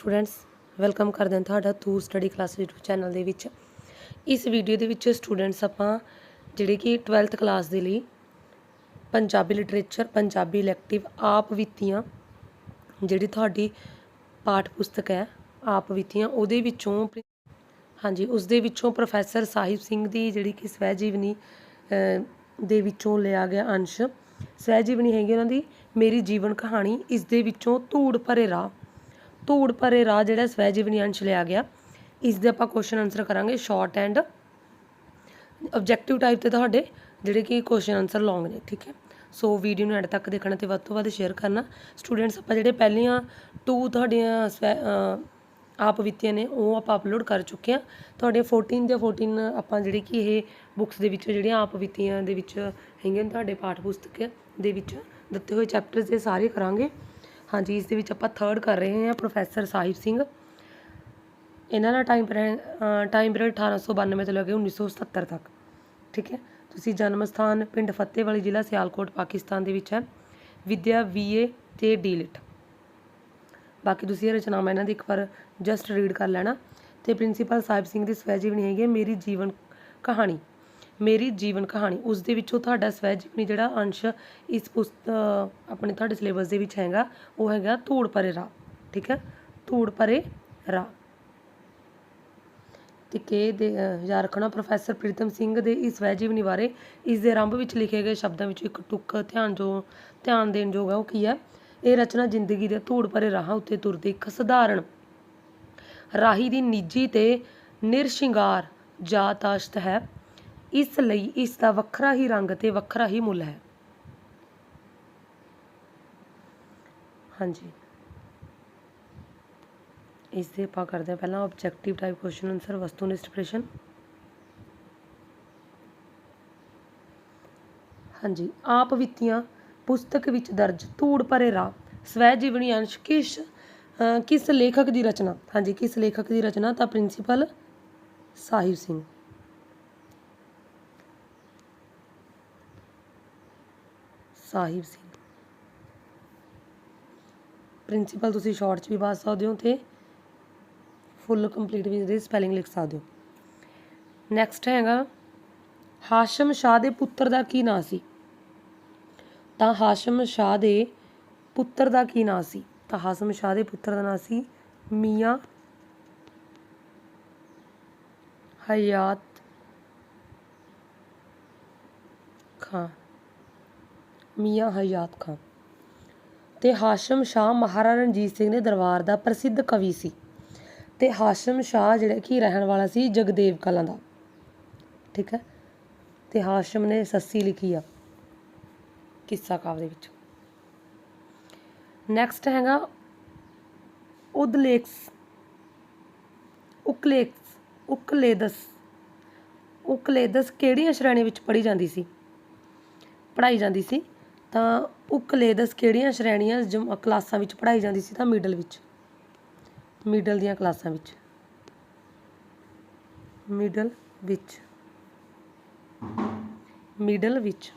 Students welcome ਕਰਦੇ ਹਾਂ ਤੁਹਾਡਾ ਤੂੰ ਸਟੱਡੀ ਕਲਾਸ YouTube ਚੈਨਲ ਦੇ ਵਿੱਚ। ਇਸ ਵੀਡੀਓ ਦੇ ਵਿੱਚ ਸਟੂਡੈਂਟਸ ਆਪਾਂ ਜਿਹੜੇ ਕਿ 12th ਕਲਾਸ ਦੇ ਲਈ ਪੰਜਾਬੀ ਲਿਟਰੇਚਰ ਪੰਜਾਬੀ ਇਲੈਕਟਿਵ ਆਪ ਵਿੱਤੀਆਂ ਜਿਹੜੀ ਤੁਹਾਡੀ ਪਾਠ ਪੁਸਤਕ ਹੈ, ਆਪ ਵਿੱਤੀਆਂ ਉਹਦੇ ਵਿੱਚੋਂ ਹਾਂਜੀ ਉਸ ਦੇ ਵਿੱਚੋਂ ਪ੍ਰੋਫੈਸਰ ਸਾਹਿਬ ਸਿੰਘ ਦੀ ਜਿਹੜੀ ਕਿ ਸਵੈ ਜੀਵਨੀ ਦੇ ਵਿੱਚੋਂ ਲਿਆ ਗਿਆ ਅੰਸ਼। ਸਵੈ ਜੀਵਨੀ ਹੈਗੀ ਉਹਨਾਂ ਦੀ ਮੇਰੀ ਜੀਵਨ ਕਹਾਣੀ। ਇਸ ਦੇ ਵਿੱਚੋਂ ਧੂੜ ਭਰੇ ਰਾਹ। ਧੂੜ ਭਰੇ ਰਾਹ ਜਿਹੜਾ ਸਵੈ ਜੀਵਨੀ ਅੰਸ਼ ਲਿਆ ਗਿਆ, ਇਸ ਦੇ ਆਪਾਂ ਕੁਐਸਚਨ ਆਨਸਰ ਕਰਾਂਗੇ ਸ਼ਾਰਟ ਐਂਡ ਆਬਜੈਕਟਿਵ ਟਾਈਪ ਤੇ ਤੁਹਾਡੇ ਜਿਹੜੇ ਕਿ ਕੁਐਸਚਨ ਆਨਸਰ ਲੌਂਗ ਨੇ, ਠੀਕ ਹੈ? ਸੋ ਵੀਡੀਓ ਨੂੰ ਐਡ ਤੱਕ ਦੇਖਣਾ ਤੇ ਵੱਧ ਤੋਂ ਵੱਧ ਸ਼ੇਅਰ ਕਰਨਾ। ਸਟੂਡੈਂਟਸ ਆਪਾਂ ਜਿਹੜੇ ਪਹਿਲੀਆਂ ਟੂ ਤੁਹਾਡੀਆਂ ਸਵੈ ਆਪ ਵਿੱਤੀਆਂ ਨੇ, ਉਹ ਆਪਾਂ ਅਪਲੋਡ ਕਰ ਚੁੱਕੇ ਹਾਂ। ਤੁਹਾਡੇ 14 ਦੇ 14 ਆਪਾਂ ਜਿਹੜੇ ਕਿ ਇਹ ਬੁੱਕਸ ਦੇ ਵਿੱਚ ਜਿਹੜੀਆਂ ਆਪ ਵਿੱਤੀਆਂ ਦੇ ਵਿੱਚ ਹੈਗੀਆਂ ਨੇ ਤੁਹਾਡੇ ਪਾਠ ਪੁਸਤਕ ਦੇ ਵਿੱਚ ਦਿੱਤੇ ਹੋਏ ਚੈਪਟਰਸ ਦੇ ਸਾਰੇ ਕਰਾਂਗੇ। ਹਾਂਜੀ, ਇਸ ਦੇ ਵਿੱਚ ਆਪਾਂ ਥਰਡ ਕਰ ਰਹੇ ਹਾਂ ਪ੍ਰੋਫੈਸਰ ਸਾਹਿਬ ਸਿੰਘ। ਇਹਨਾਂ ਦਾ ਟਾਈਮ ਟਾਈਮ ਪੀਰੀਅਡ 1892 ਤੋਂ ਲੈ ਕੇ 1977 ਤੱਕ, ਠੀਕ ਹੈ? ਤੁਸੀਂ ਜਨਮ ਸਥਾਨ ਪਿੰਡ ਫਤਿਹਵਾਲੀ ਜ਼ਿਲ੍ਹਾ ਸਿਆਲਕੋਟ, ਪਾਕਿਸਤਾਨ ਦੇ ਵਿੱਚ ਹੈ। ਵਿਦਿਆ ਬੀਏ ਤੇ ਡੀਲਿਟ ਬਾਕੀ ਤੁਸੀਂ ਇਹ ਰਚਨਾਵਾਂ ਇਹਨਾਂ ਦੀ ਇੱਕ ਵਾਰ ਜਸਟ ਰੀਡ ਕਰ ਲੈਣਾ। ਤੇ ਪ੍ਰਿੰਸੀਪਲ ਸਾਹਿਬ ਸਿੰਘ ਦੀ ਸਵੈ ਜੀਵਨੀ ਹੈਗੀ ਹੈ, ਮੇਰੀ ਜੀਵਨ ਕਹਾਣੀ। ਮੇਰੀ ਜੀਵਨ ਕਹਾਣੀ, ਉਸ ਦੇ ਵਿੱਚੋਂ ਤੁਹਾਡਾ ਸਵੈ ਜੀਵਨੀ ਜਿਹੜਾ ਅੰਸ਼ ਇਸ ਪੁਸਤ ਆਪਣੇ ਤੁਹਾਡੇ ਸਿਲੇਬਸ ਦੇ ਵਿੱਚ ਹੈਗਾ, ਉਹ ਹੈਗਾ ਧੂੜ ਭਰੇ ਰਾਹ, ਠੀਕ ਹੈ? ਧੂੜ ਭਰੇ ਰਾਹ। ਤੇ ਕੇ ਦੇ ਯਾਦ ਰੱਖਣਾ ਪ੍ਰੋਫੈਸਰ ਪ੍ਰੀਤਮ ਸਿੰਘ ਦੇ ਇਸ ਸਵੈ ਜੀਵਨੀ ਬਾਰੇ, ਇਸ ਦੇ ਆਰੰਭ ਵਿੱਚ ਲਿਖੇ ਗਏ ਸ਼ਬਦਾਂ ਵਿੱਚੋਂ ਇੱਕ ਟੁੱਕ ਧਿਆਨ ਜੋ, ਧਿਆਨ ਦੇਣ ਯੋਗ ਹੈ ਉਹ ਕੀ ਹੈ? ਇਹ ਰਚਨਾ ਜ਼ਿੰਦਗੀ ਦੇ ਧੂੜ ਭਰੇ ਰਾਹਾਂ ਉੱਤੇ ਤੁਰਦੇ ਇੱਕ ਸਧਾਰਨ ਰਾਹੀ ਦੀ ਨਿੱਜੀ ਤੇ ਨਿਰਸ਼ਿੰਗਾਰ ਜਾਤਾਸ਼ਤ ਹੈ। ਇਸ ਲਈ ਇਸ ਦਾ ਵੱਖਰਾ ਹੀ ਰੰਗ ਤੇ ਵੱਖਰਾ ਹੀ ਮੁੱਲ ਹੈ। ਹਾਂਜੀ। ਇਸ ਦੇ ਆਪਾਂ ਕਰਦੇ ਹਾਂ ਪਹਿਲਾਂ ਆਬਜੈਕਟਿਵ ਟਾਈਪ ਕੁਐਸਚਨ ਆਨਸਰ ਵਸਤੂਨਿਸ਼ਟ ਪ੍ਰਸ਼ਨ ਹਾਂਜੀ, ਆਪ ਵਿੱਤੀਆਂ ਪੁਸਤਕ ਵਿੱਚ ਦਰਜ ਧੂੜ ਭਰੇ ਰਾਹ, ਸਵੈ ਜੀਵਨੀ ਅੰਸ਼ ਕਿਸ ਕਿਸ ਲੇਖਕ ਦੀ ਰਚਨਾ? ਹਾਂਜੀ, ਕਿਸ ਲੇਖਕ ਦੀ ਰਚਨਾ? ਤਾਂ ਪ੍ਰਿੰਸੀਪਲ ਸਾਹਿਬ ਸਿੰਘ। ਸਾਹਿਬ ਸਿੰਘ ਪ੍ਰਿੰਸੀਪਲ ਤੁਸੀਂ ਸ਼ਾਰਟ 'ਚ ਵੀ ਪਾ ਸਕਦੇ ਹੋ ਤੇ ਫੁੱਲ ਕੰਪਲੀਟ ਵੀ ਇਹਦੀ ਸਪੈਲਿੰਗ ਲਿਖ ਸਕਦੇ ਹੋ। ਨੈਕਸਟ ਹੈਗਾ ਹਾਸ਼ਮ ਸ਼ਾਹ ਦੇ ਪੁੱਤਰ ਦਾ ਕੀ ਨਾਂ ਸੀ? ਤਾਂ ਹਾਸ਼ਮ ਸ਼ਾਹ ਦੇ ਪੁੱਤਰ ਦਾ ਕੀ ਨਾਂ ਸੀ? ਤਾਂ ਹਾਸ਼ਮ ਸ਼ਾਹ ਦੇ ਪੁੱਤਰ ਦਾ ਨਾਂ ਸੀ ਮੀਆਂ ਹਯਾਤ ਖਾਂ ਮੀਆਂ ਹਯਾਤ ਖਾਂ ਤੇ ਹਾਸ਼ਮ ਸ਼ਾਹ ਮਹਾਰਾਜਾ ਰਣਜੀਤ ਸਿੰਘ ਦੇ ਦਰਬਾਰ ਦਾ ਪ੍ਰਸਿੱਧ ਕਵੀ ਸੀ। ਤੇ ਹਾਸ਼ਮ ਸ਼ਾਹ ਜਿਹੜਾ ਕਿ ਰਹਿਣ ਵਾਲਾ ਸੀ ਜਗਦੇਵ ਕਲਾਂ ਦਾ। ਠੀਕ ਹੈ? ਤੇ ਹਾਸ਼ਮ ਨੇ ਸੱਸੀ ਲਿਖੀ ਆ ਕਿੱਸਾ ਕਾਵ ਦੇ ਵਿੱਚ। ਨੈਕਸਟ ਹੈਗਾ ਉਦਲੇਖਸ, ਉਕਲੇਖਸ, ਉਕਲੇਦਸ। ਉਕਲੇਦਸ ਕਿਹੜੀਆਂ ਸ਼੍ਰੇਣੀ ਵਿੱਚ ਪੜ੍ਹੀ ਜਾਂਦੀ ਸੀ? ਪੜ੍ਹਾਈ ਜਾਂਦੀ ਸੀ। ਤਾਂ ਉਕਲੇਦਸ ਕਿਹੜੀਆਂ ਸ਼੍ਰੇਣੀਆਂ ਜਮ- ਕਲਾਸਾਂ ਵਿੱਚ ਪੜ੍ਹਾਈ ਜਾਂਦੀ ਸੀ ਤਾਂ ਮਿਡਲ ਵਿੱਚ? ਮਿਡਲ ਦੀਆਂ ਕਲਾਸਾਂ ਵਿੱਚ। ਮਿਡਲ ਵਿੱਚ। ਮਿਡਲ ਵਿੱਚ।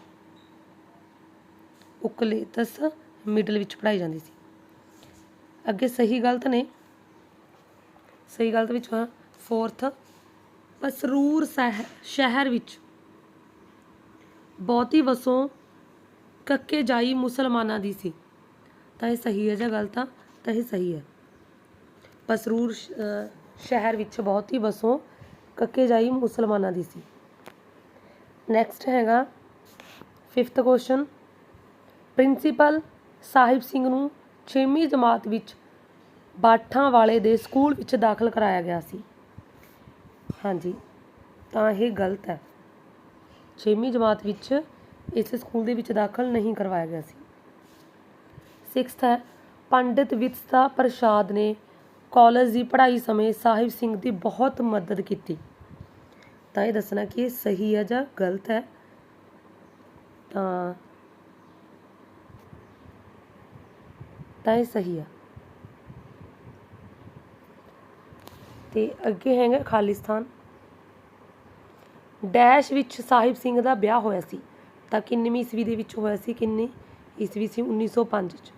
ਉਕਲੇਦਸ ਮਿਡਲ ਵਿੱਚ ਪੜ੍ਹਾਈ ਜਾਂਦੀ ਸੀ। ਅੱਗੇ ਸਹੀ ਗਲਤ ਨੇ। ਸਹੀ ਗਲਤ ਵਿੱਚ ਫੋਰਥ ਪਸਰੂਰ ਸ਼ਹਿ- ਸ਼ਹਿਰ ਵਿੱਚ। ਬਹੁਤੀ ਵਸੋਂ ਕੱਕੇ ਜਾਈ ਮੁਸਲਮਾਨਾਂ ਦੀ ਸੀ। ਤਾਂ ਇਹ ਸਹੀ ਹੈ ਜਾਂ ਗਲਤ ਆ? ਤਾਂ ਇਹ ਸਹੀ ਹੈ। ਪਸਰੂਰ ਸ਼ਹਿਰ ਵਿੱਚ ਬਹੁਤ ਹੀ ਵਸੋਂ ਕੱਕੇ ਜਾਈ ਮੁਸਲਮਾਨਾਂ ਦੀ ਸੀ। ਨੈਕਸਟ ਹੈਗਾ fifth question principal Sahib Singh ਨੂੰ 6ਵੀਂ ਜਮਾਤ ਵਿੱਚ ਬਾਠਾਂ ਵਾਲੇ ਦੇ ਸਕੂਲ ਵਿੱਚ ਦਾਖਲ ਕਰਾਇਆ ਗਿਆ ਸੀ। ਹਾਂਜੀ, ਤਾਂ ਇਹ ਗਲਤ ਹੈ। 6ਵੀਂ ਜਮਾਤ ਵਿੱਚ ਇਸ ਸਕੂਲ ਦੇ ਵਿੱਚ ਦਾਖਲ ਨਹੀਂ ਕਰਵਾਇਆ ਗਿਆ ਸੀ। ਸਿਕਸਥ ਹੈ, ਪੰਡਿਤ ਵਿਤਸਾ ਪ੍ਰਸਾਦ ਨੇ ਕਾਲਜ ਦੀ ਪੜ੍ਹਾਈ ਸਮੇਂ ਸਾਹਿਬ ਸਿੰਘ ਦੀ ਬਹੁਤ ਮਦਦ ਕੀਤੀ। ਤਾਂ ਇਹ ਦੱਸਣਾ ਕਿ ਇਹ ਸਹੀ ਹੈ ਜਾਂ ਗਲਤ ਹੈ? ਤਾਂ ਤਾਂ ਇਹ ਸਹੀ ਆ ਤੇ ਅੱਗੇ ਹੈਗਾ ਖਾਲਿਸਤਾਨ। ਡੈਸ਼ ਵਿੱਚ ਸਾਹਿਬ ਸਿੰਘ ਦਾ ਵਿਆਹ ਹੋਇਆ ਸੀ। ਤਾਂ ਕਿੰਨਵੀਂ ਈਸਵੀ ਦੇ ਵਿੱਚ ਹੋਇਆ ਸੀ ਕਿੰਨੀ? ਈਸਵੀ ਸੀ 1905 ਚ।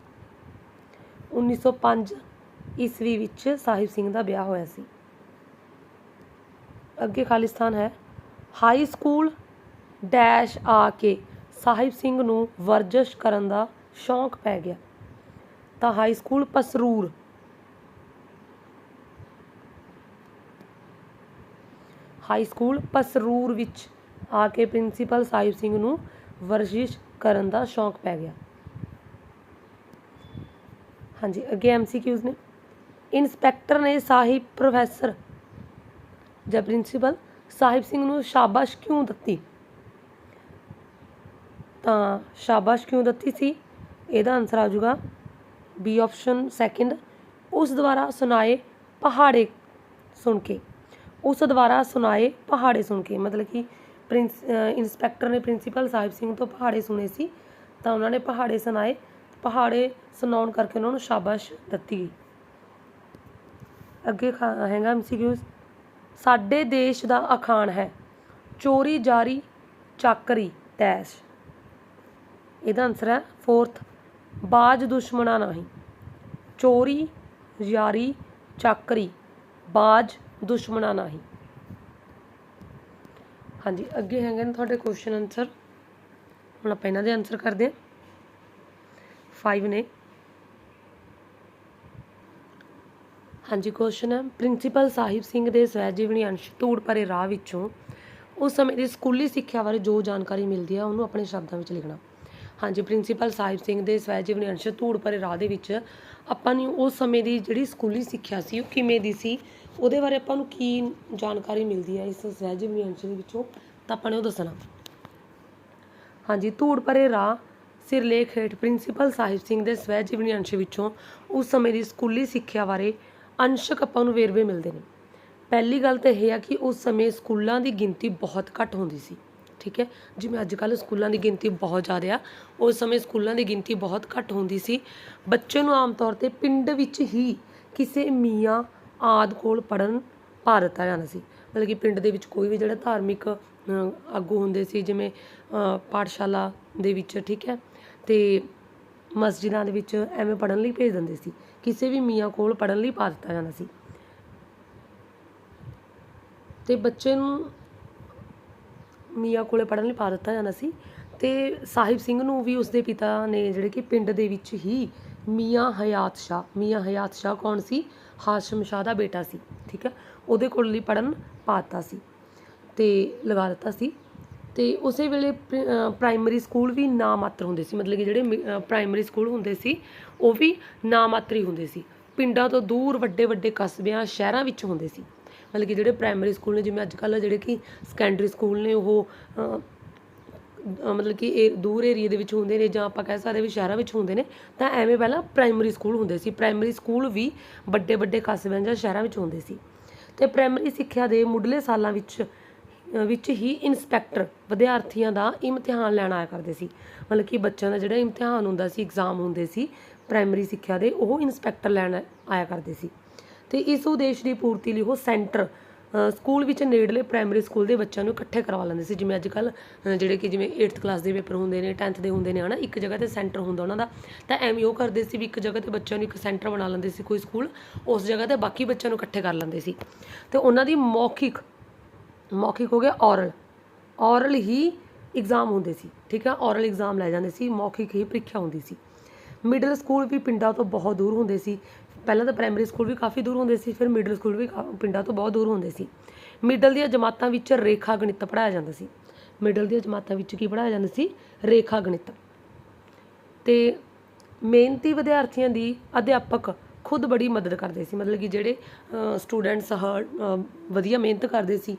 1905 ਈਸਵੀ ਵਿੱਚ ਸਾਹਿਬ ਸਿੰਘ ਦਾ ਵਿਆਹ ਹੋਇਆ ਸੀ। ਅੱਗੇ ਖਾਲਿਸਤਾਨ ਹੈ। ਹਾਈ ਸਕੂਲ ਡੈਸ਼ ਆ ਕੇ ਸਾਹਿਬ ਸਿੰਘ ਨੂੰ ਵਰਜਸ਼ ਕਰਨ ਦਾ ਸ਼ੌਂਕ ਪੈ ਗਿਆ। ਤਾਂ high school Pasrur. High school Pasrur ਵਿੱਚ ਆ ਕੇ ਪ੍ਰਿੰਸੀਪਲ ਸਾਹਿਬ ਸਿੰਘ ਨੂੰ ਵਰਜਿਸ਼ ਕਰਨ ਦਾ ਸ਼ੌਂਕ ਪੈ ਗਿਆ। ਹਾਂਜੀ, ਅੱਗੇ ਐਮਸੀਕਿਊਜ਼ ਨੇ। ਇਨਸਪੈਕਟਰ ਨੇ ਸਾਹਿਬ ਪ੍ਰੋਫੈਸਰ ਜਾਂ ਪ੍ਰਿੰਸੀਪਲ ਸਾਹਿਬ ਸਿੰਘ ਨੂੰ ਸ਼ਾਬਾਸ਼ ਕਿਉਂ ਦਿੱਤੀ? ਤਾਂ ਸ਼ਾਬਾਸ਼ ਕਿਉਂ ਦਿੱਤੀ ਸੀ? ਇਹਦਾ ਆਨਸਰ ਆ ਜਾਊਗਾ। ਬੀ ਆਪਸ਼ਨ ਸੈਕਿੰਡ ਉਸ ਦੁਆਰਾ ਸੁਣਾਏ ਪਹਾੜੇ ਸੁਣ ਕੇ। ਉਸ ਦੁਆਰਾ ਸੁਣਾਏ ਪਹਾੜੇ ਸੁਣ ਕੇ। ਮਤਲਬ ਕਿ ਪ੍ਰਿੰਸ ਇੰਸਪੈਕਟਰ ਨੇ ਪ੍ਰਿੰਸੀਪਲ ਸਾਹਿਬ ਸਿੰਘ ਤੋਂ ਪਹਾੜੇ ਸੁਣੇ ਸੀ, ਤਾਂ ਉਹਨਾਂ ਨੇ ਪਹਾੜੇ ਸੁਣਾਏ। ਪਹਾੜੇ ਸੁਣਾਉਣ ਕਰਕੇ ਉਹਨਾਂ ਨੂੰ ਸ਼ਾਬਾਸ਼ ਦਿੱਤੀ। ਗਈ ਅੱਗੇ ਖਾ- ਹੈਗਾ ਐਮਸੀਕਿਊਜ਼ ਸਾਡੇ ਦੇਸ਼ ਦਾ ਅਖਾਣ ਹੈ। ਚੋਰੀ, ਜਾਰੀ, ਚਾਕਰੀ, ਤੈਸ਼। ਇਹਦਾ ਆਨਸਰ ਹੈ ਫੋਰਥ ਬਾਜ ਦੁਸ਼ਮਣਾ ਨਹੀਂ। ਚੋਰੀ ਯਾਰੀ ਚਾਕਰੀ, ਬਾਜ ਦੁਸ਼ਮਣਾ ਨਹੀਂ। ਹਾਂਜੀ, ਅੱਗੇ ਹੈਗੇ ਨੇ ਤੁਹਾਡੇ ਕੁਐਸਚਨ ਆਨਸਰ ਹੁਣ ਆਪਾਂ ਇਹਨਾਂ ਦੇ ਆਨਸਰ ਕਰਦੇ ਹਾਂ। 5 ਨੇ। ਹਾਂਜੀ ਕੁਐਸਚਨ ਹੈ। ਪ੍ਰਿੰਸੀਪਲ ਸਾਹਿਬ ਸਿੰਘ ਦੇ ਸਵੈ ਜੀਵਨੀ ਅੰਸ਼ ਧੂੜ ਭਰੇ ਰਾਹ ਵਿੱਚੋਂ ਉਸ ਸਮੇਂ ਦੀ ਸਕੂਲੀ ਸਿੱਖਿਆ ਬਾਰੇ ਜੋ ਜਾਣਕਾਰੀ ਮਿਲਦੀ ਹੈ, ਉਹਨੂੰ ਆਪਣੇ ਸ਼ਬਦਾਂ ਵਿੱਚ ਲਿਖਣਾ। ਹਾਂਜੀ ਪ੍ਰਿੰਸੀਪਲ ਸਾਹਿਬ ਸਿੰਘ ਦੇ ਸਵੈ ਜੀਵਨੀ ਅੰਸ਼ ਧੂੜ ਭਰੇ ਰਾਹ ਦੇ ਵਿੱਚ ਆਪਾਂ ਨੂੰ ਉਸ ਸਮੇਂ ਦੀ ਜਿਹੜੀ ਸਕੂਲੀ ਸਿੱਖਿਆ ਸੀ, ਉਹ ਕਿਵੇਂ ਦੀ ਸੀ? ਉਹਦੇ ਬਾਰੇ ਆਪਾਂ ਨੂੰ ਕੀ ਜਾਣਕਾਰੀ ਮਿਲਦੀ ਹੈ ਇਸ ਸਵੈ ਜੀਵਨੀ ਅੰਸ਼ ਦੇ ਵਿੱਚੋਂ? ਤਾਂ ਆਪਾਂ ਨੇ ਉਹ ਦੱਸਣਾ। ਹਾਂਜੀ, ਧੂੜ ਭਰੇ ਰਾਹ, ਸਿਰਲੇਖ ਹੇਠ ਪ੍ਰਿੰਸੀਪਲ ਸਾਹਿਬ ਸਿੰਘ ਦੇ ਸਵੈ ਜੀਵਨੀ ਅੰਸ਼ ਵਿੱਚੋਂ ਉਸ ਸਮੇਂ ਦੀ ਸਕੂਲੀ ਸਿੱਖਿਆ ਬਾਰੇ ਅੰਸ਼ਕ ਆਪਾਂ ਨੂੰ ਵੇਰਵੇ ਮਿਲਦੇ ਨੇ। ਪਹਿਲੀ ਗੱਲ ਤਾਂ ਇਹ ਆ ਕਿ ਉਸ ਸਮੇਂ ਸਕੂਲਾਂ ਦੀ ਗਿਣਤੀ ਬਹੁਤ ਘੱਟ ਹੁੰਦੀ ਸੀ, ਠੀਕ ਹੈ? ਜਿਵੇਂ ਅੱਜ ਕੱਲ੍ਹ ਸਕੂਲਾਂ ਦੀ ਗਿਣਤੀ ਬਹੁਤ ਜ਼ਿਆਦਾ ਆ, ਉਸ ਸਮੇਂ ਸਕੂਲਾਂ ਦੀ ਗਿਣਤੀ ਬਹੁਤ ਘੱਟ ਹੁੰਦੀ ਸੀ। ਬੱਚੇ ਨੂੰ ਆਮ ਤੌਰ ਤੇ ਪਿੰਡ ਵਿੱਚ ਹੀ ਕਿਸੇ ਮੀਆਂ ਆਦਿ ਕੋਲ ਪੜਨ ਪਾ ਦਿੱਤਾ ਜਾਂਦਾ ਸੀ। ਮਤਲਬ ਕਿ ਪਿੰਡ ਦੇ ਵਿੱਚ ਕੋਈ ਵੀ ਜਿਹੜਾ ਧਾਰਮਿਕ ਆਗੂ ਹੁੰਦੇ ਸੀ, ਜਿਵੇਂ ਪਾਠਸ਼ਾਲਾ ਦੇ ਵਿੱਚ, ਠੀਕ ਹੈ ਅਤੇ ਮਸਜਿਦਾਂ ਦੇ ਵਿੱਚ ਐਵੇਂ ਪੜਨ ਲਈ ਭੇਜ ਦਿੰਦੇ ਸੀ। ਕਿਸੇ ਵੀ ਮੀਆਂ ਕੋਲ ਪੜਨ ਲਈ ਪਾ ਦਿੱਤਾ ਜਾਂਦਾ ਸੀ। ਤੇ ਬੱਚੇ ਨੂੰ ਮੀਆਂ ਕੋਲੇ ਪੜਨ ਲਈ ਪਾ ਦਿੱਤਾ ਜਾਂਦਾ ਸੀ। ਤੇ ਸਾਹਿਬ ਸਿੰਘ ਨੂੰ ਵੀ ਉਸਦੇ ਪਿਤਾ ਨੇ, ਜਿਹੜੇ ਕਿ ਪਿੰਡ ਦੇ ਵਿੱਚ ਹੀ ਮੀਆਂ ਹਯਾਤ ਸ਼ਾਹ, ਮੀਆਂ ਹਯਾਤ ਸ਼ਾਹ ਕੌਣ ਸੀ? ਹਾਸ਼ਮ ਸ਼ਾਹ ਦਾ ਬੇਟਾ ਸੀ, ਠੀਕ ਹੈ? ਉਹਦੇ ਕੋਲ ਲਈ ਪੜਨ ਪਾਤਾ ਸੀ ਤੇ ਲਗਾ ਦਿੱਤਾ ਸੀ ਤੇ ਉਸੇ ਵੇਲੇ ਪ੍ਰ- ਅਹ ਪ੍ਰਾਇਮਰੀ ਸਕੂਲ ਵੀ ਨਾ ਮਾਤਰ ਹੁੰਦੇ ਸੀ, ਮਤਲਬ ਕਿ ਜਿਹੜੇ ਮਿ- ਅਹ ਪ੍ਰਾਇਮਰੀ ਸਕੂਲ ਹੁੰਦੇ ਸੀ, ਉਹ ਵੀ ਨਾ ਮਾਤਰ ਹੀ ਹੁੰਦੇ ਸੀ। ਪਿੰਡਾਂ ਤੋਂ ਦੂਰ ਵੱਡੇ ਵੱਡੇ ਕਸਬਿਆਂ, ਸ਼ਹਿਰਾਂ ਵਿੱਚ ਹੁੰਦੇ ਸੀ। ਮਤਲਬ ਕਿ ਜਿਹੜੇ ਪ੍ਰਾਇਮਰੀ ਸਕੂਲ ਨੇ, ਜਿਵੇਂ ਅੱਜ ਕੱਲ੍ਹ ਜਿਹੜੇ ਕਿ ਸੈਕੰਡਰੀ ਸਕੂਲ ਨੇ, ਉਹ ਮਤਲਬ ਕਿ ਇਹ ਦੂਰ ਏਰੀਏ ਦੇ ਵਿੱਚ ਹੁੰਦੇ ਨੇ ਜਾਂ ਆਪਾਂ ਕਹਿ ਸਕਦੇ ਵੀ ਸ਼ਹਿਰਾਂ ਵਿੱਚ ਹੁੰਦੇ ਨੇ, ਤਾਂ ਐਵੇਂ ਪਹਿਲਾਂ ਪ੍ਰਾਇਮਰੀ ਸਕੂਲ ਹੁੰਦੇ ਸੀ। ਪ੍ਰਾਇਮਰੀ ਸਕੂਲ ਵੀ ਵੱਡੇ ਵੱਡੇ ਕਸਬਿਆਂ ਜਾਂ ਸ਼ਹਿਰਾਂ ਵਿੱਚ ਹੁੰਦੇ ਸੀ। ਤੇ ਪ੍ਰਾਇਮਰੀ ਸਿੱਖਿਆ ਦੇ ਮੁੱਢਲੇ ਸਾਲਾਂ ਵਿੱਚ ਵਿੱਚ ਹੀ ਇਨਸਪੈਕਟਰ ਵਿਦਿਆਰਥੀਆਂ ਦਾ ਇਮਤਿਹਾਨ ਲੈਣ ਆਇਆ ਕਰਦੇ ਸੀ। ਮਤਲਬ ਕਿ ਬੱਚਿਆਂ ਦਾ ਜਿਹੜਾ ਇਮਤਿਹਾਨ ਹੁੰਦਾ ਸੀ ਐਗਜ਼ਾਮ ਹੁੰਦੇ ਸੀ ਪ੍ਰਾਇਮਰੀ ਸਿੱਖਿਆ ਦੇ ਉਹ ਇਨਸਪੈਕਟਰ ਲੈਣ ਆਇਆ ਕਰਦੇ ਸੀ। ਤੇ ਇਸ ਉਦੇਸ਼ ਦੀ ਪੂਰਤੀ ਲਈ ਉਹ ਸੈਂਟਰ ਸਕੂਲ ਵਿੱਚ ਨੇੜਲੇ ਪ੍ਰਾਇਮਰੀ ਸਕੂਲ ਦੇ ਬੱਚਿਆਂ ਨੂੰ ਇਕੱਠੇ ਕਰਵਾ ਲੈਂਦੇ ਸੀ। ਜਿਵੇਂ ਅੱਜ ਕੱਲ ਜਿਹੜੇ ਕਿ ਜਿਵੇਂ 8th ਕਲਾਸ ਦੇ ਪੇਪਰ ਹੁੰਦੇ ਨੇ 10th ਦੇ ਹੁੰਦੇ ਨੇ, ਹਨਾ, ਇੱਕ ਜਗ੍ਹਾ ਤੇ ਸੈਂਟਰ ਹੁੰਦਾ ਉਹਨਾਂ ਦਾ। ਤਾਂ ਐਵੇਂ ਉਹ ਕਰਦੇ ਸੀ ਵੀ ਇੱਕ ਜਗ੍ਹਾ ਤੇ ਬੱਚਿਆਂ ਨੂੰ ਇੱਕ ਸੈਂਟਰ ਬਣਾ ਲੈਂਦੇ ਸੀ ਕੋਈ ਸਕੂਲ, ਉਸ ਜਗ੍ਹਾ ਤੇ ਬਾਕੀ ਬੱਚਿਆਂ ਨੂੰ ਇਕੱਠੇ ਕਰ ਲੈਂਦੇ ਸੀ। ਤੇ ਉਹਨਾਂ ਦੀ ਮੌਖਿਕ ਮੌਖਿਕ ਹੋ ਗਿਆ ਔਰਲ ਔਰਲ ਹੀ ਐਗਜ਼ਾਮ ਹੁੰਦੇ ਸੀ, ਠੀਕ ਹੈ ਔਰਲ ਐਗਜ਼ਾਮ ਲੈ ਜਾਂਦੇ ਸੀ, ਮੌਖਿਕ ਹੀ ਪ੍ਰੀਖਿਆ ਹੁੰਦੀ ਸੀ। ਮਿਡਲ ਸਕੂਲ ਵੀ ਪਿੰਡਾਂ ਤੋਂ ਬਹੁਤ ਦੂਰ ਹੁੰਦੇ ਸੀ। ਪਹਿਲਾਂ ਤਾਂ ਪ੍ਰਾਇਮਰੀ ਸਕੂਲ ਵੀ ਕਾਫੀ ਦੂਰ ਹੁੰਦੇ ਸੀ, ਫਿਰ ਮਿਡਲ ਸਕੂਲ ਵੀ ਕਾ- ਪਿੰਡਾਂ ਤੋਂ ਬਹੁਤ ਦੂਰ ਹੁੰਦੇ ਸੀ। ਮਿਡਲ ਦੀਆਂ ਜਮਾਤਾਂ ਵਿੱਚ ਰੇਖਾ ਗਣਿਤ ਪੜਾਇਆ ਜਾਂਦਾ ਸੀ। ਮਿਡਲ ਦੀਆਂ ਜਮਾਤਾਂ ਵਿੱਚ ਕੀ ਪੜਾਇਆ ਜਾਂਦਾ ਸੀ? ਰੇਖਾ ਗਣਿਤ। ਤੇ ਮਿਹਨਤੀ ਵਿਦਿਆਰਥੀਆਂ ਦੀ ਅਧਿਆਪਕ ਖੁਦ ਬੜੀ ਮਦਦ ਕਰਦੇ ਸੀ, ਮਤਲਬ ਕਿ ਜਿਹੜੇ ਸਟੂਡੈਂਟਸ ਵਧੀਆ ਮਿਹਨਤ ਕਰਦੇ ਸੀ,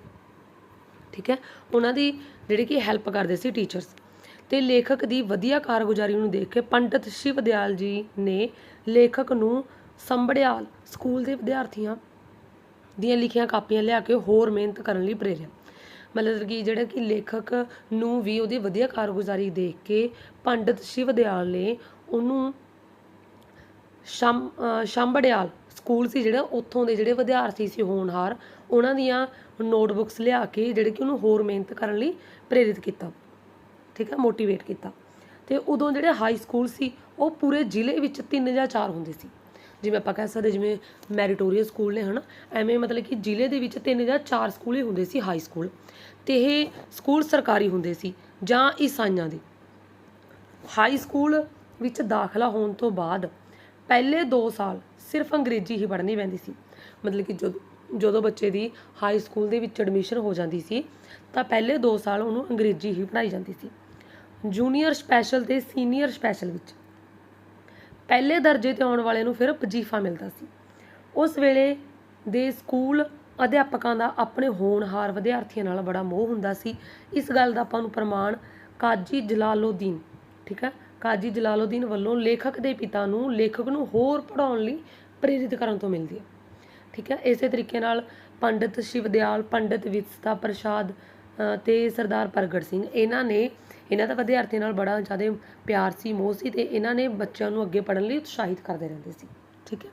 ਠੀਕ ਹੈ, ਉਹਨਾਂ ਦੀ ਜਿਹੜੇ ਕਿ ਹੈਲਪ ਕਰਦੇ ਸੀ ਟੀਚਰਸ ਤੇ ਲੇਖਕ ਦੀ ਵਧੀਆ ਕਾਰਗੁਜ਼ਾਰੀ ਨੂੰ ਦੇਖ ਕੇ ਪੰਡਿਤ ਸ਼ਿਵ ਦਿਆਲ ਜੀ ਨੇ ਲੇਖਕ ਨੂੰ ਸੰਭੜਿਆਲ ਸਕੂਲ ਦੇ ਵਿਦਿਆਰਥੀਆਂ ਦੀਆਂ ਲਿਖੀਆਂ ਕਾਪੀਆਂ ਲਿਆ ਕੇ ਹੋਰ ਮਿਹਨਤ ਕਰਨ ਲਈ ਪ੍ਰੇਰਿਆ ਮਤਲਬ ਕਿ ਜਿਹੜਾ ਕਿ ਲੇਖਕ ਨੂੰ ਵੀ ਉਹਦੀ ਵਧੀਆ ਕਾਰਗੁਜ਼ਾਰੀ ਦੇਖ ਕੇ ਪੰਡਿਤ ਸ਼ਿਵ ਦਿਆਲ ਨੇ ਉਹਨੂੰ ਸ਼ਮ ਅਹ ਸ਼ੰਭੜਿਆਲ ਸਕੂਲ ਸੀ ਜਿਹੜਾ, ਉੱਥੋਂ ਦੇ ਜਿਹੜੇ ਵਿਦਿਆਰਥੀ ਸੀ ਹੋਣਹਾਰ, ਉਹਨਾਂ ਦੀਆਂ ਨੋਟਬੁੱਕਸ ਲਿਆ ਕੇ ਜਿਹੜੇ ਕਿ ਉਹਨੂੰ ਹੋਰ ਮਿਹਨਤ ਕਰਨ ਲਈ ਪ੍ਰੇਰਿਤ ਕੀਤਾ, ਠੀਕ ਹੈ, ਮੋਟੀਵੇਟ ਕੀਤਾ। ਤੇ ਉਦੋਂ ਜਿਹੜੇ ਹਾਈ ਸਕੂਲ ਸੀ, ਉਹ ਪੂਰੇ ਜ਼ਿਲ੍ਹੇ ਵਿੱਚ ਤਿੰਨ ਜਾਂ ਚਾਰ ਹੁੰਦੇ ਸੀ। ਜਿਵੇਂ ਆਪਾਂ ਕਹਿ ਸਕਦੇ ਜਿਵੇਂ ਮੈਰੀਟੋਰੀਅਲ ਸਕੂਲ ਨੇ ਹਨਾ, ਐਵੇਂ ਮਤਲਬ ਕਿ ਜ਼ਿਲ੍ਹੇ ਦੇ ਵਿੱਚ ਤਿੰਨ ਜਾਂ ਚਾਰ ਸਕੂਲ ਹੀ ਹੁੰਦੇ ਸੀ ਹਾਈ ਸਕੂਲ ਤੇ ਇਹ ਸਕੂਲ ਸਰਕਾਰੀ ਹੁੰਦੇ ਸੀ ਜਾਂ ਈਸਾਈਆਂ ਦੇ। ਹਾਈ ਸਕੂਲ ਵਿੱਚ ਦਾਖਲਾ ਹੋਣ ਤੋਂ ਬਾਅਦ ਪਹਿਲੇ 2 ਸਾਲ ਸਿਰਫ ਅੰਗਰੇਜ਼ੀ ਹੀ ਪੜ੍ਹਨੀ ਪੈਂਦੀ ਸੀ। ਮਤਲਬ ਕਿ ਜਦੋਂ ਜਦੋਂ ਬੱਚੇ ਦੀ ਹਾਈ ਸਕੂਲ ਦੇ ਵਿੱਚ ਐਡਮਿਸ਼ਨ ਹੋ ਜਾਂਦੀ ਸੀ, ਤਾਂ ਪਹਿਲੇ 2 ਸਾਲ ਉਹਨੂੰ ਅੰਗਰੇਜ਼ੀ ਹੀ ਪੜ੍ਹਾਈ ਜਾਂਦੀ ਸੀ। ਜੂਨੀਅਰ ਸਪੈਸ਼ਲ ਤੇ ਸੀਨੀਅਰ ਸਪੈਸ਼ਲ ਵਿੱਚ। ਪਹਿਲੇ ਦਰਜੇ ਤੇ ਆਉਣ ਵਾਲੇ ਨੂੰ ਫਿਰ ਵਜ਼ੀਫਾ ਮਿਲਦਾ ਸੀ। ਉਸ ਵੇਲੇ ਦੇ ਸਕੂਲ ਅਧਿਆਪਕਾਂ ਦਾ ਆਪਣੇ ਹੋਣਹਾਰ ਵਿਦਿਆਰਥੀਆਂ ਨਾਲ ਬੜਾ ਮੋਹ ਹੁੰਦਾ ਸੀ। ਇਸ ਗੱਲ ਦਾ ਆਪਾਂ ਨੂੰ ਪ੍ਰਮਾਣ ਕਾਜੀ ਜਲਾਲਉਦੀਨ ਠੀਕ ਹੈ? ਕਾਜੀ ਜਲਾਲਉਦੀਨ ਵੱਲੋਂ ਲੇਖਕ ਦੇ ਪਿਤਾ ਨੂੰ, ਲੇਖਕ ਨੂੰ ਹੋਰ ਪੜ੍ਹਾਉਣ ਲਈ ਪ੍ਰੇਰਿਤ ਕਰਨ ਤੋਂ ਮਿਲਦੀ ਹੈ। ਠੀਕ ਹੈ? ਇਸੇ ਤਰੀਕੇ ਨਾਲ ਪੰਡਿਤ ਸ਼ਿਵਦਿਆਲ, ਪੰਡਿਤ ਵਿਤਸਤਾ ਪ੍ਰਸਾਦ ਅਤੇ ਸਰਦਾਰ ਪ੍ਰਗਟ ਸਿੰਘ, ਇਹਨਾਂ ਨੇ, ਇਹਨਾਂ ਦਾ ਵਿਦਿਆਰਥੀਆਂ ਨਾਲ ਬੜਾ ਜ਼ਿਆਦਾ ਪਿਆਰ ਸੀ, ਮੋਹ ਸੀ ਅਤੇ ਇਹਨਾਂ ਨੇ ਬੱਚਿਆਂ ਨੂੰ ਅੱਗੇ ਪੜ੍ਹਨ ਲਈ ਉਤਸ਼ਾਹਿਤ ਕਰਦੇ ਰਹਿੰਦੇ ਸੀ, ਠੀਕ ਹੈ।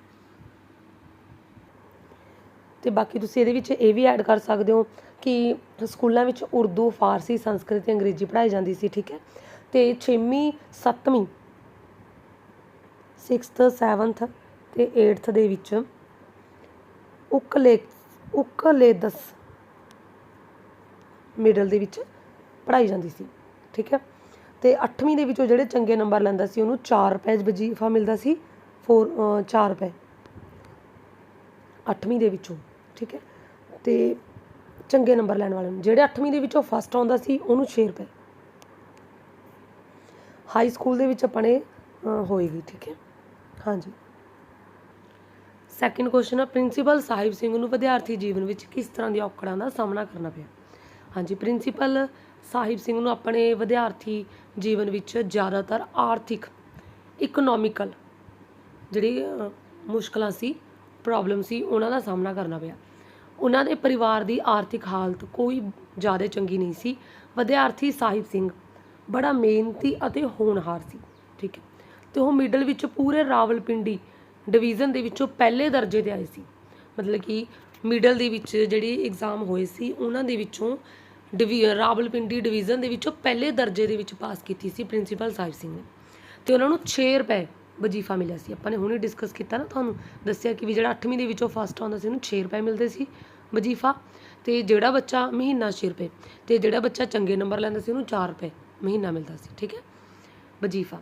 ਤੇ ਬਾਕੀ ਤੁਸੀਂ ਇਹਦੇ ਵਿੱਚ ਇਹ ਵੀ ਐਡ ਕਰ ਸਕਦੇ ਹੋ ਕਿ ਸਕੂਲਾਂ ਵਿੱਚ ਉਰਦੂ, ਫਾਰਸੀ, ਸੰਸਕ੍ਰਿਤ ਤੇ ਅੰਗਰੇਜ਼ੀ ਪੜ੍ਹਾਈ ਜਾਂਦੀ ਸੀ, ਠੀਕ ਹੈ। ਤੇ 6ਵੀਂ 7ਵੀਂ 6th 7th ਤੇ 8th ਦੇ ਵਿੱਚ ਉਕਲੇ, ਉਕਲੇਦਸ ਮਿਡਲ ਦੇ ਵਿੱਚ ਪੜ੍ਹਾਈ ਜਾਂਦੀ ਸੀ, ਠੀਕ ਹੈ? ਤੇ 8ਵੀਂ ਦੇ ਵਿੱਚੋਂ ਜਿਹੜੇ ਚੰਗੇ ਨੰਬਰ ਲੈਂਦਾ ਸੀ, ਉਹਨੂੰ 4 ਰੁਪਏ ਵਜ਼ੀਫਾ ਮਿਲਦਾ ਸੀ 4 4 ਰੁਪਏ। 8ਵੀਂ ਦੇ ਵਿੱਚੋਂ, ਠੀਕ ਹੈ? ਤੇ ਚੰਗੇ ਨੰਬਰ ਲੈਣ ਵਾਲੇ ਨੂੰ, ਜਿਹੜੇ 8ਵੀਂ ਦੇ ਵਿੱਚੋਂ ਫਸਟ ਆਉਂਦਾ ਸੀ, ਉਹਨੂੰ 6 ਰੁਪਏ। ਹਾਈ ਸਕੂਲ ਦੇ ਵਿੱਚ ਆਪਣੇ ਹੋਏਗੀ, ਠੀਕ ਹੈ? ਹਾਂਜੀ। ਸੈਕਿੰਡ ਕੁਐਸਚਨ ਹੈ ਪ੍ਰਿੰਸੀਪਲ ਸਾਹਿਬ ਸਿੰਘ ਨੂੰ ਵਿਦਿਆਰਥੀ ਜੀਵਨ ਵਿੱਚ ਕਿਸ ਤਰ੍ਹਾਂ ਦੀ ਔਕੜਾਂ ਦਾ ਸਾਹਮਣਾ ਕਰਨਾ ਪਿਆ? ਹਾਂਜੀ, ਪ੍ਰਿੰਸੀਪਲ ਸਾਹਿਬ ਸਿੰਘ ਨੂੰ ਆਪਣੇ ਵਿਦਿਆਰਥੀ ਜੀਵਨ ਵਿੱਚ ਜ਼ਿਆਦਾਤਰ ਆਰਥਿਕ ਇਕਨੋਮਿਕਲ ਜਿਹੜੀ ਮੁਸ਼ਕਲਾਂ ਸੀ ਪ੍ਰੋਬਲਮ ਸੀ, ਉਹਨਾਂ ਦਾ ਸਾਹਮਣਾ ਕਰਨਾ ਪਿਆ। ਉਹਨਾਂ ਦੇ ਪਰਿਵਾਰ ਦੀ ਆਰਥਿਕ ਹਾਲਤ ਕੋਈ ਜ਼ਿਆਦਾ ਚੰਗੀ ਨਹੀਂ ਸੀ। ਵਿਦਿਆਰਥੀ ਸਾਹਿਬ ਸਿੰਘ ਬੜਾ ਮਿਹਨਤੀ ਅਤੇ ਹੋਣਹਾਰ ਸੀ, ਠੀਕ ਹੈ। ਤੇ ਉਹ ਮਿਡਲ ਵਿੱਚ ਪੂਰੇ ਰਾਵਲਪਿੰਡੀ ਡਿਵੀਜ਼ਨ ਦੇ ਵਿੱਚੋਂ ਪਹਿਲੇ ਦਰਜੇ ਤੇ ਆਏ ਸੀ। ਮਤਲਬ ਕਿ ਮਿਡਲ ਦੇ ਵਿੱਚ ਜਿਹੜੇ ਐਗਜ਼ਾਮ ਹੋਏ ਸੀ, ਉਹਨਾਂ ਦੇ ਵਿੱਚੋਂ ਡਿਵੀ, ਰਾਵਲਪਿੰਡੀ ਡਿਵੀਜ਼ਨ ਦੇ ਵਿੱਚੋਂ ਪਹਿਲੇ ਦਰਜੇ ਦੇ ਵਿੱਚ ਪਾਸ ਕੀਤੀ ਸੀ ਪ੍ਰਿੰਸੀਪਲ ਸਾਹਿਬ ਸਿੰਘ ਨੇ। ਤੇ ਉਹਨਾਂ ਨੂੰ 6 ਰੁਪਏ ਵਜ਼ੀਫਾ ਮਿਲਿਆ ਸੀ। ਆਪਾਂ ਨੇ ਹੁਣੇ ਡਿਸਕਸ ਕੀਤਾ ਨਾ ਤੁਹਾਨੂੰ, ਦੱਸਿਆ ਕਿ ਵੀ ਜਿਹੜਾ 8ਵੀਂ ਦੇ ਵਿੱਚੋਂ ਫਸਟ ਆਉਂਦਾ ਸੀ, ਉਹਨੂੰ 6 ਰੁਪਏ ਮਿਲਦੇ ਸੀ ਵਜ਼ੀਫਾ। ਤੇ ਜਿਹੜਾ ਬੱਚਾ ਮਹੀਨਾ 6 ਰੁਪਏ, ਤੇ ਜਿਹੜਾ ਬੱਚਾ ਚੰਗੇ ਨੰਬਰ ਲੈਂਦਾ ਸੀ, ਉਹਨੂੰ 4 ਰੁਪਏ ਮਹੀਨਾ ਮਿਲਦਾ ਸੀ, ਠੀਕ ਹੈ? ਵਜ਼ੀਫਾ।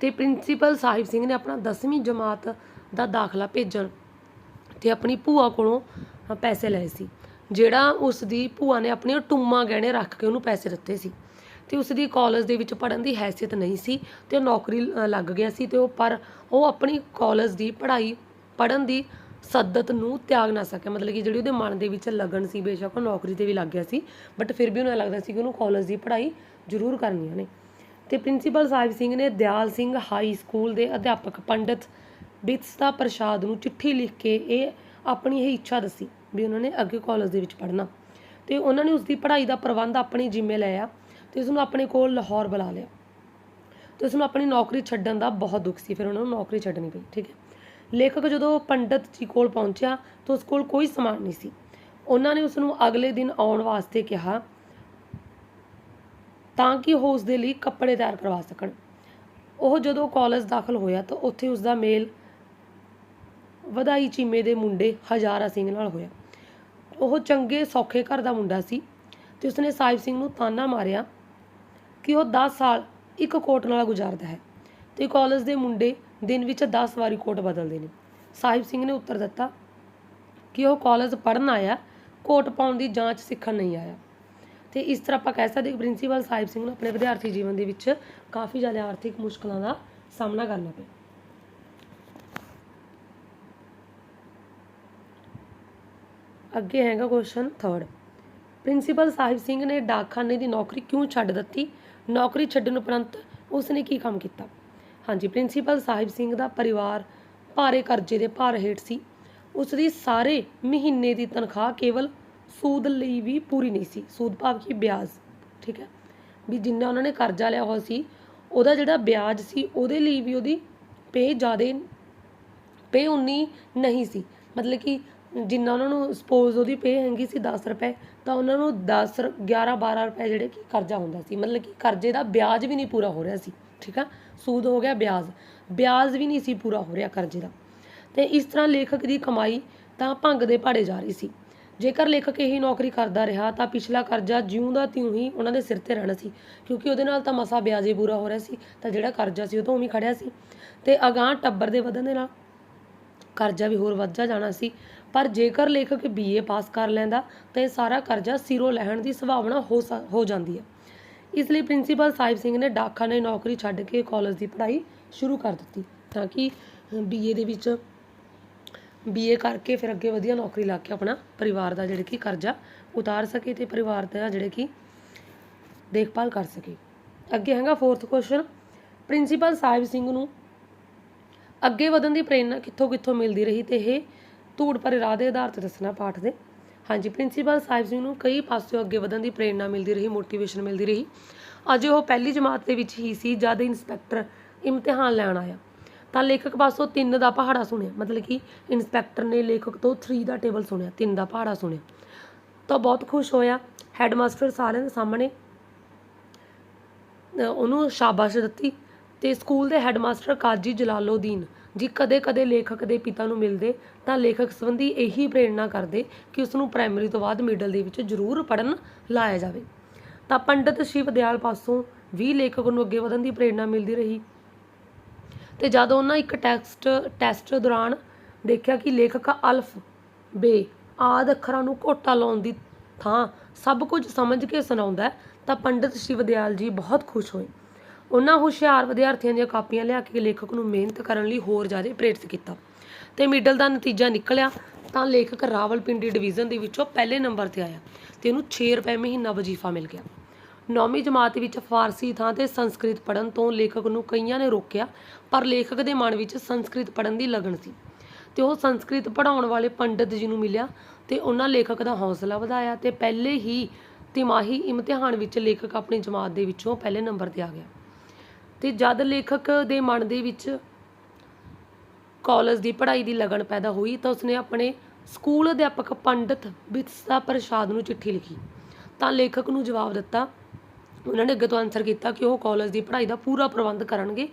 ਤੇ ਪ੍ਰਿੰਸੀਪਲ ਸਾਹਿਬ ਸਿੰਘ ਨੇ ਆਪਣਾ 10ਵੀਂ ਜਮਾਤ ਦਾ ਦਾਖਲਾ ਭੇਜਣ ਤੇ ਆਪਣੀ ਭੂਆ ਕੋਲੋਂ ਪੈਸੇ ਲਏ ਸੀ। ਜਿਹੜਾ ਉਸ ਦੀ ਭੂਆ ਨੇ ਆਪਣੀਆਂ ਟੁੰਮਾਂ ਗਹਿਣੇ ਰੱਖ ਕੇ ਉਹਨੂੰ ਪੈਸੇ ਦਿੱਤੇ ਸੀ। ਤੇ ਉਸ ਦੀ ਕਾਲਜ ਦੇ ਵਿੱਚ ਪੜਨ ਦੀ ਹੈਸੀਅਤ ਨਹੀਂ ਸੀ ਤੇ ਉਹ ਨੌਕਰੀ ਲੱਗ ਗਿਆ ਸੀ ਤੇ ਉਹ, ਪਰ ਉਹ ਆਪਣੀ ਕਾਲਜ ਦੀ ਪੜ੍ਹਾਈ ਪੜਨ ਦੀ ਸੱਦਤ ਨੂੰ ਤਿਆਗ ਨਾ ਸਕਿਆ। ਮਤਲਬ ਕਿ ਜਿਹੜੀ ਉਹਦੇ ਮਨ ਦੇ ਵਿੱਚ ਲਗਨ ਸੀ, ਬੇਸ਼ੱਕ ਉਹ ਨੌਕਰੀ ਤੇ ਵੀ ਲੱਗ ਗਿਆ ਸੀ ਬਟ ਫਿਰ ਵੀ ਉਹਨੂੰ ਇਹ ਲੱਗਦਾ ਸੀ ਕਿ ਉਹਨੂੰ ਕਾਲਜ ਦੀ ਪੜ੍ਹਾਈ ਜ਼ਰੂਰ ਕਰਨੀ ਨੇ ਤੇ ਪ੍ਰਿੰਸੀਪਲ ਸਾਹਿਬ ਸਿੰਘ ਨੇ ਦਿਆਲ ਸਿੰਘ ਹਾਈ ਸਕੂਲ ਦੇ ਅਧਿਆਪਕ ਪੰਡਿਤ ਬਿਤਸਤਾ ਪ੍ਰਸਾਦ ਨੂੰ ਚਿੱਠੀ ਲਿਖ ਕੇ ਇਹ ਆਪਣੀ ਇਹ ਇੱਛਾ ਦੱਸੀ। ਵੀ ਉਹਨਾਂ ਨੇ ਅੱਗੇ ਕਾਲਜ ਦੇ ਵਿੱਚ ਪੜ੍ਹਨਾ। ਤੇ ਉਹਨਾਂ ਨੇ ਉਸ ਦੀ ਪੜ੍ਹਾਈ ਦਾ ਪ੍ਰਬੰਧ ਆਪਣੇ ਜ਼ਿੰਮੇ ਲਿਆ ਤੇ ਉਸ ਨੂੰ ਆਪਣੇ ਕੋਲ ਲਾਹੌਰ ਬੁਲਾ ਲਿਆ। ਤੇ ਉਸ ਨੂੰ ਆਪਣੀ ਨੌਕਰੀ ਛੱਡਣ ਦਾ ਬਹੁਤ ਦੁੱਖ ਸੀ, ਫਿਰ ਉਹਨਾਂ ਨੂੰ ਨੌਕਰੀ ਛੱਡਣੀ ਪਈ, ਠੀਕ ਹੈ। ਲੇਖਕ ਜਦੋਂ ਪੰਡਤ ਜੀ ਕੋਲ ਪਹੁੰਚਿਆ ਤਾਂ ਉਸ ਕੋਲ ਕੋਈ ਸਮਾਨ ਨਹੀਂ ਸੀ। ਉਹਨਾਂ ਨੇ ਉਸ ਨੂੰ ਅਗਲੇ ਦਿਨ ਆਉਣ ਵਾਸਤੇ ਕਿਹਾ ਤਾਂ ਕਿ ਉਹ ਉਸ ਦੇ ਲਈ ਕੱਪੜੇ ਤਿਆਰ ਕਰਵਾ ਸਕਣ। ਉਹ ਜਦੋਂ ਕਾਲਜ ਦਾਖਲ ਹੋਇਆ ਤਾਂ ਉੱਥੇ ਉਸ ਦਾ ਮੇਲ ਵਧਾਈ ਚੀਮੇ ਦੇ ਮੁੰਡੇ ਹਜ਼ਾਰਾ ਸਿੰਘ ਨਾਲ ਹੋਇਆ। ਉਹ ਚੰਗੇ ਸੌਖੇ ਘਰ ਦਾ ਮੁੰਡਾ ਸੀ ਤੇ ਉਸਨੇ ਸਾਹਿਬ ਸਿੰਘ ਨੂੰ ਤਾਨਾ ਮਾਰਿਆ ਕਿ ਉਹ 10 ਸਾਲ ਇੱਕ ਕੋਟ ਨਾਲ ਗੁਜ਼ਾਰਦਾ ਹੈ ਤੇ ਕਾਲਜ ਦੇ ਮੁੰਡੇ ਦਿਨ ਵਿੱਚ 10 ਵਾਰੀ ਕੋਟ ਬਦਲਦੇ ਨੇ। ਸਾਹਿਬ ਸਿੰਘ ਨੇ ਉੱਤਰ ਦਿੱਤਾ ਕਿ ਉਹ ਕਾਲਜ ਪੜ੍ਹਨ ਆਇਆ, ਕੋਟ ਪਾਉਣ ਦੀ ਜਾਂਚ ਸਿੱਖਣ ਨਹੀਂ ਆਇਆ। ਤੇ ਇਸ ਤਰ੍ਹਾਂ ਆਪਾਂ ਕਹਿ ਸਕਦੇ ਕਿ ਪ੍ਰਿੰਸੀਪਲ ਸਾਹਿਬ ਸਿੰਘ ਨੂੰ ਆਪਣੇ ਵਿਦਿਆਰਥੀ ਜੀਵਨ ਦੇ ਵਿੱਚ ਕਾਫੀ ਜ਼ਿਆਦਾ ਆਰਥਿਕ ਮੁਸ਼ਕਲਾਂ ਦਾ ਸਾਹਮਣਾ ਕਰਨਾ ਪਿਆ। ਅੱਗੇ ਹੈਗਾ ਕੁਐਸਚਨ 3 ਪ੍ਰਿੰਸੀਪਲ ਸਾਹਿਬ ਸਿੰਘ ਨੇ ਡਾਕਖਾਨੇ ਦੀ ਨੌਕਰੀ ਕਿਉਂ ਛੱਡ ਦਿੱਤੀ? ਨੌਕਰੀ ਛੱਡਣ ਉਪਰੰਤ ਉਸ ਨੇ ਕੀ ਕੰਮ ਕੀਤਾ? ਹਾਂਜੀ ਪ੍ਰਿੰਸੀਪਲ ਸਾਹਿਬ ਸਿੰਘ ਦਾ ਪਰਿਵਾਰ ਭਾਰੇ ਕਰਜ਼ੇ ਦੇ ਭਾਰ ਹੇਠ ਸੀ। ਉਸ ਦੀ ਸਾਰੇ ਮਹੀਨੇ ਦੀ ਤਨਖਾਹ ਕੇਵਲ ਸੂਦ ਲਈ ਵੀ ਪੂਰੀ ਨਹੀਂ ਸੀ। ਸੂਦ ਭਾਵ ਕਿ ਵਿਆਜ, ਠੀਕ ਹੈ? ਵੀ ਜਿੰਨਾ ਉਹਨਾਂ ਨੇ ਕਰਜ਼ਾ ਲਿਆ ਹੋਇਆ ਸੀ, ਉਹਦਾ ਜਿਹੜਾ ਵਿਆਜ ਸੀ, ਉਹਦੇ ਲਈ ਵੀ ਉਹਦੀ ਪੇ ਜ਼ਿਆਦੇ, ਪੇ ਉਨੀ ਨਹੀਂ ਸੀ। ਮਤਲਬ ਕਿ ਜਿੰਨਾ ਉਹਨਾਂ ਨੂੰ ਸਪੋਜ਼ ਉਹਦੀ ਪੇ ਹੈਗੀ ਸੀ 10 ਰੁਪਏ, ਤਾਂ ਉਹਨਾਂ ਨੂੰ 10 11 12 ਰੁਪਏ ਜਿਹੜੇ ਕਿ ਕਰਜ਼ਾ ਹੁੰਦਾ ਸੀ। ਮਤਲਬ ਕਿ ਕਰਜ਼ੇ ਦਾ ਵਿਆਜ ਵੀ ਨਹੀਂ ਪੂਰਾ ਹੋ ਰਿਹਾ ਸੀ, ਠੀਕ ਆ? ਸੂਦ ਹੋ ਗਿਆ ਵਿਆਜ। ਵਿਆਜ ਵੀ ਨਹੀਂ ਸੀ ਪੂਰਾ ਹੋ ਰਿਹਾ ਕਰਜ਼ੇ ਦਾ। ਤੇ ਇਸ ਤਰ੍ਹਾਂ ਲੇਖਕ ਦੀ ਕਮਾਈ ਤਾਂ ਭੰਗ ਦੇ ਭਾੜੇ ਜਾ ਰਹੀ ਸੀ। ਜੇਕਰ ਲੇਖਕ ਇਹੀ ਨੌਕਰੀ ਕਰਦਾ ਰਿਹਾ, ਤਾਂ ਪਿਛਲਾ ਕਰਜ਼ਾ ਜਿਉਂ ਦਾ ਤਿਉਂ ਹੀ ਉਹਨਾਂ ਦੇ ਸਿਰ ਤੇ ਰਹਿਣਾ ਸੀ। ਕਿਉਂਕਿ ਉਹਦੇ ਨਾਲ ਤਾਂ ਮਸਾ ਵਿਆਜ ਹੀ ਪੂਰਾ ਹੋ ਰਿਹਾ ਸੀ, ਤਾਂ ਜਿਹੜਾ ਕਰਜ਼ਾ ਸੀ ਉਹ ਤਾਂ ਉਵੇਂ ਖੜਿਆ ਸੀ। ਤੇ ਅਗਾਂਹ ਟੱਬਰ ਦੇ ਵਧਣ ਦੇ ਨਾਲ ਕਰਜ਼ਾ ਵੀ ਹੋਰ ਵੱਧਦਾ ਜਾਣਾ ਸੀ। ਪਰ ਜੇਕਰ ਲੇਖਕ ਬੀਏ ਪਾਸ ਕਰ ਲੈਂਦਾ, ਤਾਂ ਇਹ ਸਾਰਾ ਕਰਜ਼ਾ ਸਿਰੋਂ ਲੈਣ ਦੀ ਸੰਭਾਵਨਾ ਹੋ ਸਕ- ਹੋ ਜਾਂਦੀ ਹੈ। ਇਸ ਲਈ ਪ੍ਰਿੰਸੀਪਲ ਸਾਹਿਬ ਸਿੰਘ ਨੇ ਡਾਕਖਾਨੇ ਨੌਕਰੀ ਛੱਡ ਕੇ ਕਾਲਜ ਦੀ ਪੜ੍ਹਾਈ ਸ਼ੁਰੂ ਕਰ ਦਿੱਤੀ, ਤਾਂ ਕਿ ਬੀਏ ਦੇ ਵਿੱਚ ਬੀਏ ਕਰਕੇ ਫਿਰ ਅੱਗੇ ਵਧੀਆ ਨੌਕਰੀ ਲਾ ਕੇ ਆਪਣਾ ਪਰਿਵਾਰ ਦਾ ਜਿਹੜੇ ਕਿ ਕਰਜ਼ਾ ਉਤਾਰ ਸਕੇ ਤੇ ਪਰਿਵਾਰ ਦਾ ਜਿਹੜੇ ਕਿ ਦੇਖਭਾਲ ਕਰ ਸਕੇ। ਅੱਗੇ ਹੈਗਾ fourth question principal Sahib Singh ਨੂੰ ਅੱਗੇ ਵਧਣ ਦੀ ਪ੍ਰੇਰਨਾ ਕਿੱਥੋਂ ਕਿੱਥੋਂ ਮਿਲਦੀ ਰਹੀ ਤੇ ਇਹ ਧੂੜ ਭਰੇ ਰਾਹ ਦੇ ਆਧਾਰ ਤੇ ਦੱਸਣਾ ਪਾਠ ਦੇ। ਹਾਂਜੀ, ਪ੍ਰਿੰਸੀਪਲ ਸਾਹਿਬ ਸਿੰਘ ਨੂੰ ਕਈ ਪਾਸਿਓਂ ਅੱਗੇ ਵਧਣ ਦੀ ਪ੍ਰੇਰਨਾ ਮਿਲਦੀ ਰਹੀ ਮੋਟੀਵੇਸ਼ਨ ਮਿਲਦੀ ਰਹੀ। ਅਜੇ ਉਹ ਪਹਿਲੀ ਜਮਾਤ ਦੇ ਵਿੱਚ ਹੀ ਸੀ ਜਦ ਇੰਸਪੈਕਟਰ ਇਮਤਿਹਾਨ ਲੈਣ ਆਇਆ। ਤਾਂ ਲੇਖਕ ਪਾਸੋਂ 3 ਦਾ ਪਹਾੜਾ ਸੁਣਿਆ। ਮਤਲਬ ਕਿ ਇੰਸਪੈਕਟਰ ਨੇ ਲੇਖਕ ਤੋਂ 3 ਦਾ ਟੇਬਲ ਸੁਣਿਆ 3 ਦਾ ਪਹਾੜਾ ਸੁਣਿਆ। ਤਾਂ ਬਹੁਤ ਖੁਸ਼ ਹੋਇਆ। ਹੈਡਮਾਸਟਰ ਸਾਰਿਆਂ ਦੇ ਸਾਹਮਣੇ ਉਹਨੂੰ ਸ਼ਾਬਾਸ਼ ਦਿੱਤੀ ਤੇ ਸਕੂਲ ਦੇ ਹੈਡਮਾਸਟਰ ਕਾਜੀ ਜਲਾਲੋਦੀਨ ਜੀ ਕਦੇ-ਕਦੇ ਲੇਖਕ ਦੇ ਪਿਤਾ ਨੂੰ ਮਿਲਦੇ, ਤਾਂ ਲੇਖਕ ਸੰਬੰਧੀ ਇਹੀ ਪ੍ਰੇਰਣਾ ਕਰਦੇ ਕਿ ਉਸ ਨੂੰ ਪ੍ਰਾਇਮਰੀ ਤੋਂ ਬਾਅਦ ਮਿਡਲ ਦੇ ਵਿੱਚ ਜ਼ਰੂਰ ਪੜਨ ਲਾਇਆ ਜਾਵੇ। ਤਾਂ ਪੰਡਿਤ ਸ਼ਿਵ ਦਿਆਲ ਪਾਸੋਂ ਵੀ ਲੇਖਕ ਨੂੰ ਅੱਗੇ ਵਧਣ ਦੀ ਪ੍ਰੇਰਣਾ ਮਿਲਦੀ ਰਹੀ। ਤੇ ਜਦੋਂ ਉਹਨਾਂ ਇੱਕ ਟੈਕਸਟ, ਟੈਸਟ ਦੌਰਾਨ ਦੇਖਿਆ ਕਿ ਲੇਖਕ ਅਲਫ, ਬੇ ਆਦ ਅੱਖਰਾਂ ਨੂੰ ਘੋਟਾ ਲਾਉਣ ਦੀ ਥਾਂ ਸਭ ਕੁਝ ਸਮਝ ਕੇ ਸੁਣਾਉਂਦਾ ਤਾਂ ਪੰਡਿਤ ਸ਼ਿਵ ਦਿਆਲ ਜੀ ਬਹੁਤ ਖੁਸ਼ ਹੋਏ। ਉਹਨਾਂ ਹੁਸ਼ਿਆਰ ਵਿਦਿਆਰਥੀਆਂ ਦੀਆਂ ਕਾਪੀਆਂ ਲਿਆ ਕੇ ਲੇਖਕ ਨੂੰ ਮਿਹਨਤ ਕਰਨ ਲਈ ਹੋਰ ਜ਼ਿਆਦਾ ਪ੍ਰੇਰਿਤ ਕੀਤਾ। ਤੇ ਮਿਡਲ ਦਾ ਨਤੀਜਾ ਨਿਕਲਿਆ ਤਾਂ ਲੇਖਕ ਰਾਵਲਪਿੰਡੀ ਡਿਵੀਜ਼ਨ ਦੇ ਵਿੱਚੋਂ ਪਹਿਲੇ ਨੰਬਰ ਤੇ ਆਇਆ ਤੇ ਉਹਨੂੰ 6 ਰੁਪਏ ਮਹੀਨਾ ਵਜ਼ੀਫਾ ਮਿਲ ਗਿਆ। ਨੌਵੀਂ ਜਮਾਤ ਵਿੱਚ ਫਾਰਸੀ ਥਾਂ ਤੇ ਸੰਸਕ੍ਰਿਤ ਪੜ੍ਹਨ ਤੋਂ ਲੇਖਕ ਨੂੰ ਕਈਆਂ ਨੇ ਰੋਕਿਆ, ਪਰ ਲੇਖਕ ਦੇ ਮਨ ਵਿੱਚ ਸੰਸਕ੍ਰਿਤ ਪੜ੍ਹਨ ਦੀ ਲਗਨ ਸੀ। ਤੇ ਉਹ ਸੰਸਕ੍ਰਿਤ ਪੜ੍ਹਾਉਣ ਵਾਲੇ ਪੰਡਿਤ ਜੀ ਨੂੰ ਮਿਲਿਆ ਤੇ ਉਹਨਾਂ ਲੇਖਕ ਦਾ ਹੌਸਲਾ ਵਧਾਇਆ ਤੇ ਪਹਿਲੇ ਹੀ ਤਿਮਾਹੀ ਇਮਤਿਹਾਨ ਵਿੱਚ ਲੇਖਕ ਆਪਣੀ ਜਮਾਤ ਦੇ ਵਿੱਚੋਂ ਪਹਿਲੇ ਨੰਬਰ ਤੇ ਆ ਗਿਆ। ਤੇ ਜਦ ਲੇਖਕ ਦੇ ਮਨ ਦੇ ਵਿੱਚ ਕਾਲਜ ਦੀ ਪੜ੍ਹਾਈ ਦੀ ਲਗਨ ਪੈਦਾ ਹੋਈ ਤਾਂ ਉਸਨੇ ਆਪਣੇ ਸਕੂਲ ਅਧਿਆਪਕ ਪੰਡਿਤ ਬਿਰਸਾ ਪ੍ਰਸਾਦ ਨੂੰ ਚਿੱਠੀ ਲਿਖੀ। ਤਾਂ ਲੇਖਕ ਨੂੰ ਜਵਾਬ ਦਿੱਤਾ। ਉਹਨਾਂ ਨੇ ਅੱਗੇ ਤੋਂ ਆਨਸਰ ਕੀਤਾ ਕਿ ਉਹ ਕਾਲਜ ਦੀ ਪੜ੍ਹਾਈ ਦਾ ਪੂਰਾ ਪ੍ਰਬੰਧ ਕਰਨਗੇ।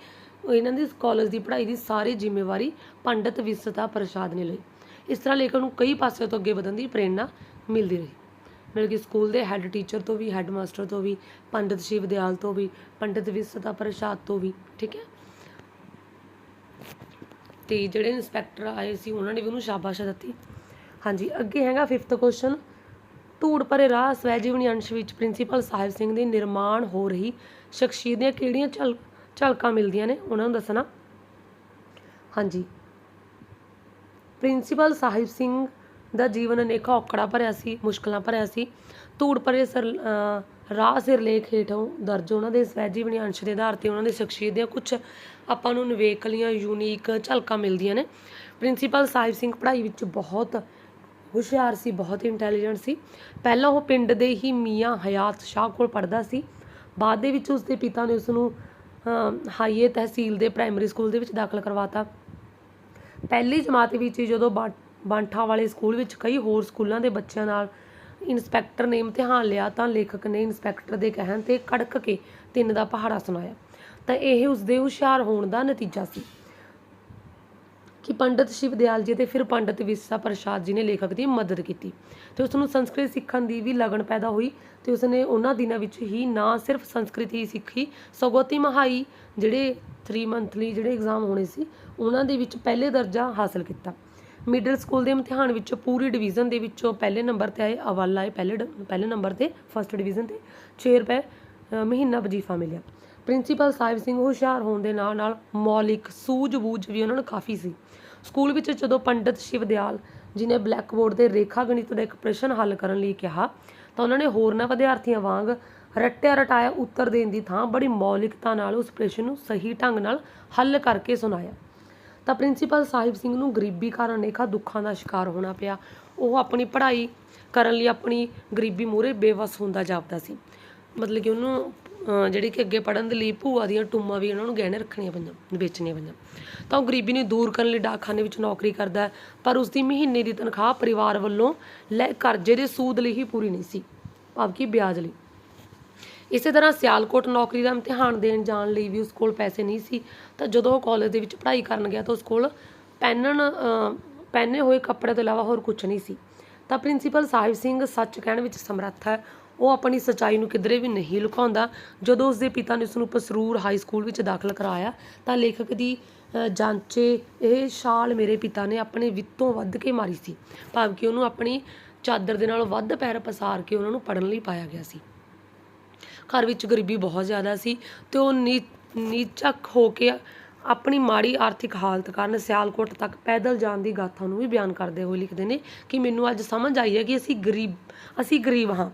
ਇਹਨਾਂ ਦੀ ਕਾਲਜ ਦੀ ਪੜ੍ਹਾਈ ਦੀ ਸਾਰੀ ਜ਼ਿੰਮੇਵਾਰੀ ਪੰਡਿਤ ਵਿਸਤਾ ਪ੍ਰਸਾਦ ਨੇ ਲਈ। ਇਸ ਤਰ੍ਹਾਂ ਲੇਖਕ ਨੂੰ ਕਈ ਪਾਸਿਆਂ ਤੋਂ ਅੱਗੇ ਵਧਣ ਦੀ ਪ੍ਰੇਰਣਾ ਮਿਲਦੀ ਰਹੀ। ਮਤਲਬ ਕਿ ਸਕੂਲ ਦੇ ਹੈੱਡ ਟੀਚਰ ਤੋਂ ਵੀ ਹੈੱਡ ਮਾਸਟਰ ਤੋਂ ਵੀ, ਪੰਡਿਤ ਸ਼ਿਵ ਦਿਆਲ ਤੋਂ ਵੀ, ਪੰਡਿਤ ਵਿਸਤਾ ਪ੍ਰਸਾਦ ਤੋਂ ਵੀ, ਠੀਕ ਹੈ? ਤੇ ਜਿਹੜੇ ਇੰਸਪੈਕਟਰ ਆਏ ਸੀ, ਉਹਨਾਂ ਨੇ ਵੀ ਉਹਨੂੰ ਸ਼ਾਬਾਸ਼ ਦਿੱਤੀ। ਹਾਂਜੀ, ਅੱਗੇ ਹੈਗਾ 5th ਕੁਐਸਚਨ ਧੂੜ ਭਰੇ ਰਾਹ ਸਵੈ ਜੀਵਨੀ ਅੰਸ਼ ਵਿੱਚ ਪ੍ਰਿੰਸੀਪਲ ਸਾਹਿਬ ਸਿੰਘ ਦੀ ਨਿਰਮਾਣ ਹੋ ਰਹੀ ਸ਼ਖਸੀਅਤ ਦੀਆਂ ਕਿਹੜੀਆਂ ਝਲ, ਝਲਕਾਂ ਮਿਲਦੀਆਂ ਨੇ? ਉਹਨਾਂ ਨੂੰ ਦੱਸਣਾ। ਹਾਂਜੀ। ਪ੍ਰਿੰਸੀਪਲ ਸਾਹਿਬ ਸਿੰਘ ਦਾ ਜੀਵਨ ਅਨੇਕਾਂ ਔਕੜਾਂ ਭਰਿਆ ਸੀ, ਮੁਸ਼ਕਲਾਂ ਭਰਿਆ ਸੀ। ਧੂੜ ਭਰੇ ਸਰ ਰਾਹ ਸਿਰਲੇਖ ਹੇਠੋਂ ਦਰਜ ਉਹਨਾਂ ਦੇ ਸਵੈ ਅੰਸ਼ ਦੇ ਆਧਾਰ ਤੇ ਉਹਨਾਂ ਦੀ ਸ਼ਖਸੀਅਤ ਦੀਆਂ ਕੁਝ ਆਪਾਂ ਨੂੰ ਨਿਵੇਕਲੀਆਂ ਯੂਨੀਕ ਝਲਕਾਂ ਮਿਲਦੀਆਂ ਨੇ। ਪ੍ਰਿੰਸੀਪਲ ਸਾਹਿਬ ਸਿੰਘ ਪੜ੍ਹਾਈ ਵਿੱਚ ਬਹੁਤ ਹੁਸ਼ਿਆਰ ਸੀ, ਬਹੁਤ ਇੰਟੈਲੀਜੈਂਟ ਸੀ। ਪਹਿਲਾਂ ਉਹ ਪਿੰਡ ਦੇ ਹੀ ਮੀਆਂ ਹਯਾਤ ਸ਼ਾਹ ਕੋਲ ਪੜ੍ਹਦਾ ਸੀ। ਬਾਅਦ ਦੇ ਵਿੱਚ ਉਸਦੇ ਪਿਤਾ ਨੇ ਉਸ ਨੂੰ ਹਾਈਏ ਤਹਿਸੀਲ ਦੇ ਪ੍ਰਾਇਮਰੀ ਸਕੂਲ ਦੇ ਵਿੱਚ ਦਾਖਲ ਕਰਵਾਤਾ। ਪਹਿਲੀ ਜਮਾਤ ਵਿੱਚ ਹੀ ਜਦੋਂ ਬਾ- ਬਾਂਠਾ ਵਾਲੇ ਸਕੂਲ ਵਿੱਚ ਕਈ ਹੋਰ ਸਕੂਲਾਂ ਦੇ ਬੱਚਿਆਂ ਨਾਲ ਇਨਸਪੈਕਟਰ ਨੇ ਇਮਤਿਹਾਨ ਲਿਆ ਤਾਂ ਲੇਖਕ ਨੇ ਇਨਸਪੈਕਟਰ ਦੇ ਕਹਿਣ ਤੇ ਕੜਕ ਕੇ ਤਿੰਨ ਦਾ ਪਹਾੜਾ ਸੁਣਾਇਆ। ਤਾਂ ਇਹ ਉਸਦੇ ਹੁਸ਼ਿਆਰ ਹੋਣ ਦਾ ਨਤੀਜਾ ਸੀ। ਕਿ ਪੰਡਿਤ ਸ਼ਿਵ ਦਿਆਲ ਜੀ ਤੇ ਫਿਰ ਪੰਡਿਤ ਵਿਸਾ ਪ੍ਰਸਾਦ ਜੀ ਨੇ ਲੇਖਕ ਦੀ ਮਦਦ ਕੀਤੀ ਤੇ ਉਸ ਨੂੰ ਸੰਸਕ੍ਰਿਤ ਸਿੱਖਣ ਦੀ ਵੀ ਲਗਨ ਪੈਦਾ ਹੋਈ ਤੇ ਉਸਨੇ ਉਹਨਾਂ ਦਿਨਾਂ ਵਿੱਚ ਹੀ ਨਾ ਸਿਰਫ ਸੰਸਕ੍ਰਿਤ ਹੀ ਸਿੱਖੀ, ਸਗੋਂ ਮਹਾਈ ਜਿਹੜੇ 3 ਮੰਥਲੀ ਜਿਹੜੇ ਐਗਜ਼ਾਮ ਹੋਣੇ ਸੀ, ਉਹਨਾਂ ਦੇ ਵਿੱਚ ਪਹਿਲੇ ਦਰਜਾ ਹਾਸਲ ਕੀਤਾ। ਮਿਡਲ ਸਕੂਲ ਦੇ ਇਮਤਿਹਾਨ ਵਿੱਚੋਂ ਪੂਰੀ ਡਿਵੀਜ਼ਨ ਦੇ ਵਿੱਚੋਂ ਪਹਿਲੇ ਨੰਬਰ ਤੇ ਆਏ ਅਵਲ ਆਏ, ਪਹਿਲੇ ਡ- ਪਹਿਲੇ ਨੰਬਰ ਤੇ, ਫਸਟ ਡਿਵੀਜ਼ਨ ਤੇ 6 ਰੁਪਏ ਮਹੀਨਾ ਵਜ਼ੀਫਾ ਮਿਲਿਆ। ਪ੍ਰਿੰਸੀਪਲ ਸਾਹਿਬ ਸਿੰਘ ਹੁਸ਼ਿਆਰ ਹੋਣ ਦੇ ਨਾਲ ਨਾਲ ਮੌਲਿਕ ਸੂਝ-ਬੂਝ ਵੀ ਉਹਨਾਂ ਨੂੰ ਕਾਫੀ ਸੀ। ਸਕੂਲ ਵਿੱਚ ਜਦੋਂ ਪੰਡਿਤ ਸ਼ਿਵ ਦਿਆਲ ਜੀ ਨੇ ਬਲੈਕ ਬੋਰਡ ਤੇ ਰੇਖਾ ਗਣਿਤ ਦਾ ਇੱਕ ਪ੍ਰਸ਼ਨ ਹੱਲ ਕਰਨ ਲਈ ਕਿਹਾ, ਤਾਂ ਉਹਨਾਂ ਨੇ ਹੋਰਨਾਂ ਵਿਦਿਆਰਥੀਆਂ ਵਾਂਗ ਰੱਟਿਆ ਰਟਾਇਆ ਉੱਤਰ ਦੇਣ ਦੀ ਥਾਂ ਬੜੀ ਮੌਲਿਕਤਾ ਨਾਲ ਉਸ ਪ੍ਰਸ਼ਨ ਨੂੰ ਸਹੀ ਢੰਗ ਨਾਲ ਹੱਲ ਕਰਕੇ ਸੁਣਾਇਆ। ਤਾਂ ਪ੍ਰਿੰਸੀਪਲ ਸਾਹਿਬ ਸਿੰਘ ਨੂੰ ਗਰੀਬੀ ਕਾਰਨ ਅਨੇਕਾਂ ਦੁੱਖਾਂ ਦਾ ਸ਼ਿਕਾਰ ਹੋਣਾ ਪਿਆ। ਉਹ ਆਪਣੀ ਪੜ੍ਹਾਈ ਕਰਨ ਲਈ ਆਪਣੀ ਗਰੀਬੀ ਮੂਹਰੇ ਬੇਵਸ ਹੁੰਦਾ ਜਾਪਦਾ ਸੀ। ਮਤਲਬ ਕਿ ਉਹਨੂੰ ਜਿਹੜੀ ਕਿ ਅੱਗੇ ਪੜਨ ਦੇ ਲਈ ਭੂਆ ਦੀਆਂ ਟੁੰਮਾਂ ਵੀ ਉਹਨਾਂ ਨੂੰ ਗਹਿਣੇ ਰੱਖਣੀਆਂ ਪਈਆਂ, ਵੇਚਣੀਆਂ ਪਈਆਂ। ਤਾਂ ਉਹ ਗਰੀਬੀ ਨੂੰ ਦੂਰ ਕਰਨ ਲਈ ਡਾਕਖਾਨੇ ਵਿੱਚ ਨੌਕਰੀ ਕਰਦਾ ਪਰ ਉਸ ਦੀ ਮਹੀਨੇ ਦੀ ਤਨਖਾਹ ਪਰਿਵਾਰ ਵੱਲੋਂ ਲੈ, ਕਰਜ਼ੇ ਦੇ ਸੂਦ ਲਈ ਹੀ ਪੂਰੀ ਨਹੀਂ ਸੀ, ਭਾਵ ਕਿ ਵਿਆਜ ਲਈ। ਇਸੇ ਤਰ੍ਹਾਂ ਸਿਆਲਕੋਟ ਨੌਕਰੀ ਦਾ ਇਮਤਿਹਾਨ ਦੇਣ ਜਾਣ ਲਈ ਵੀ ਉਸ ਕੋਲ ਪੈਸੇ ਨਹੀਂ ਸੀ, ਤਾਂ ਜਦੋਂ ਉਹ ਕਾਲਜ ਦੇ ਵਿੱਚ ਪੜ੍ਹਾਈ ਕਰਨ ਗਿਆ ਤਾਂ ਉਸ ਕੋਲ ਪਹਿਨਣ ਪਹਿਨੇ ਹੋਏ ਕੱਪੜੇ ਤੋਂ ਇਲਾਵਾ ਹੋਰ ਕੁਝ ਨਹੀਂ ਸੀ। ਤਾਂ ਪ੍ਰਿੰਸੀਪਲ ਸਾਹਿਬ ਸਿੰਘ ਸੱਚ ਕਹਿਣ ਵਿੱਚ ਸਮਰੱਥ ਹੈ, ਉਹ ਆਪਣੀ ਸਚਾਈ ਨੂੰ ਕਿਧਰੇ ਵੀ ਨਹੀਂ ਲੁਕਾਉਂਦਾ। ਜਦੋਂ ਉਸਦੇ ਪਿਤਾ ਨੇ ਉਸ ਨੂੰ ਪਸਰੂਰ ਹਾਈ ਸਕੂਲ ਵਿੱਚ ਦਾਖਲ ਕਰਾਇਆ, ਤਾਂ ਲੇਖਕ ਦੀ ਜਾਂਚੇ ਇਹ ਛਾਲ ਮੇਰੇ ਪਿਤਾ ਨੇ ਆਪਣੇ ਵਿੱਤੋਂ ਵੱਧ ਕੇ ਮਾਰੀ ਸੀ। ਭਾਵ ਕਿ ਉਹਨੂੰ ਆਪਣੀ ਚਾਦਰ ਦੇ ਨਾਲ ਵੱਧ ਪੈਰ ਪਸਾਰ ਕੇ ਉਹਨਾਂ ਨੂੰ ਪੜਨ ਲਈ ਪਾਇਆ ਗਿਆ ਸੀ। ਘਰ ਵਿੱਚ ਗਰੀਬੀ ਬਹੁਤ ਜ਼ਿਆਦਾ ਸੀ ਤੇ ਉਹ ਨੀ, ਨੀਚਕ ਹੋ ਕੇ ਆਪਣੀ ਮਾੜੀ ਆਰਥਿਕ ਹਾਲਤ ਕਾਰਨ ਸਿਆਲਕੋਟ ਤੱਕ ਪੈਦਲ ਜਾਣ ਦੀ ਗਾਥਾ ਨੂੰ ਵੀ ਬਿਆਨ ਕਰਦੇ ਹੋਏ ਲਿਖਦੇ ਨੇ ਕਿ ਮੈਨੂੰ ਅੱਜ ਸਮਝ ਆਈ ਹੈ ਕਿ ਅਸੀਂ ਗਰੀਬ ਅਸੀਂ ਗਰੀਬ ਹਾਂ।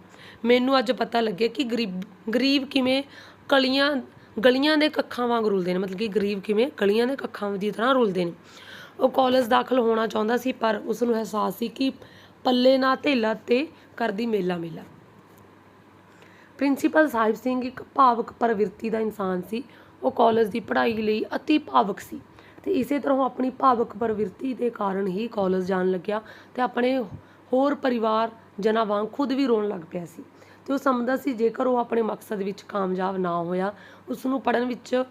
ਮੈਨੂੰ ਅੱਜ ਪਤਾ ਲੱਗਿਆ ਕਿ ਗਰੀਬ ਗਰੀਬ ਕਿਵੇਂ ਕਲੀਆਂ, ਗਲੀਆਂ ਦੇ ਕੱਖਾਂ ਵਾਂਗ ਰੁਲਦੇ ਨੇ, ਮਤਲਬ ਕਿ ਗਰੀਬ ਕਿਵੇਂ ਗਲੀਆਂ ਦੇ ਕੱਖਾਂ ਦੀ ਤਰ੍ਹਾਂ ਰੁਲਦੇ ਨੇ। ਉਹ ਕਾਲਜ ਦਾਖਲ ਹੋਣਾ ਚਾਹੁੰਦਾ ਸੀ ਪਰ ਉਸ ਨੂੰ ਅਹਿਸਾਸ ਸੀ ਕਿ ਪੱਲੇ ਨਾ ਧੇਲਾ ਤੇ ਕਰਦੀ ਮੇਲਾ ਮੇਲਾ ਪ੍ਰਿੰਸੀਪਲ ਸਾਹਿਬ ਸਿੰਘ ਇੱਕ ਭਾਵਕ ਪ੍ਰਵਿਰਤੀ ਦਾ ਇਨਸਾਨ ਸੀ। ਉਹ ਕਾਲਜ ਦੀ ਪੜ੍ਹਾਈ ਲਈ ਅਤੀ ਭਾਵਕ ਸੀ ਤੇ ਇਸੇ ਤਰ੍ਹਾਂ ਉਹ ਆਪਣੀ ਭਾਵਕ ਪ੍ਰਵਿਰਤੀ ਦੇ ਕਾਰਨ ਹੀ ਕਾਲਜ ਜਾਣ ਲੱਗਿਆ ਤੇ ਆਪਣੇ ਹੋਰ ਪਰਿਵਾਰ ਜਨਾਂ ਵਾਂਗ ਖੁਦ ਵੀ ਰੋਣ ਲੱਗ ਪਿਆ ਸੀ ਤੇ ਉਹ ਸਮਝਦਾ ਸੀ ਜੇਕਰ ਉਹ ਆਪਣੇ ਮਕਸਦ ਵਿੱਚ ਕਾਮਯਾਬ ਨਾ ਹੋਇਆ ਉਸ ਨੂੰ ਪੜਨ ਵਿੱਚ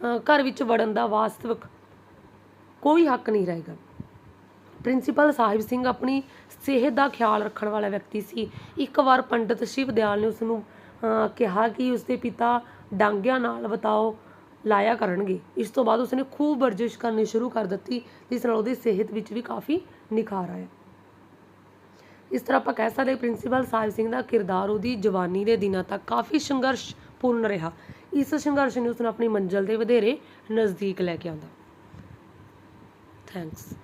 ਘਰ ਵਿੱਚ ਵੜਨ ਦਾ ਵਾਸਤਵਿਕ ਕੋਈ ਹੱਕ ਨਹੀਂ ਰਹੇਗਾ। ਪ੍ਰਿੰਸੀਪਲ ਸਾਹਿਬ ਸਿੰਘ ਆਪਣੀ ਸਿਹਤ ਦਾ ਖਿਆਲ ਰੱਖਣ ਵਾਲਾ ਵਿਅਕਤੀ ਸੀ। ਇੱਕ ਵਾਰ ਪੰਡਿਤ ਸ਼ਿਵ ਦਿਆਲ ਨੇ ਉਸ ਨੂੰ ਕਿਹਾ ਕਿ ਉਸਦੇ ਪਿਤਾ ਡਾਂਗਿਆਂ ਨਾਲ ਬਤਾਓ ਲਾਇਆ ਕਰਨਗੇ। ਇਸ ਤੋਂ ਬਾਅਦ ਉਸਨੇ ਖੂਬ ਵਰਜਿਸ਼ ਕਰਨੀ ਸ਼ੁਰੂ ਕਰ ਦਿੱਤੀ, ਜਿਸ ਨਾਲ ਉਹਦੀ ਸਿਹਤ ਵਿੱਚ ਵੀ ਕਾਫੀ ਨਿਖਾਰ ਆਇਆ। ਇਸ ਤਰ੍ਹਾਂ ਆਪਾਂ ਕਹਿ ਸਕਦੇ ਪ੍ਰਿੰਸੀਪਲ ਸਾਹਿਬ ਸਿੰਘ ਦਾ ਕਿਰਦਾਰ ਉਹਦੀ ਜਵਾਨੀ ਦੇ ਦਿਨਾਂ ਤੱਕ ਕਾਫੀ ਸੰਘਰਸ਼ਪੂਰਨ ਰਿਹਾ। ਇਸ ਸੰਘਰਸ਼ ਨੇ ਉਸ ਨੂੰ ਆਪਣੀ ਮੰਜ਼ਿਲ ਦੇ ਵਧੇਰੇ ਨਜ਼ਦੀਕ ਲੈ ਕੇ ਆਉਂਦਾ। ਥੈਂਕਸ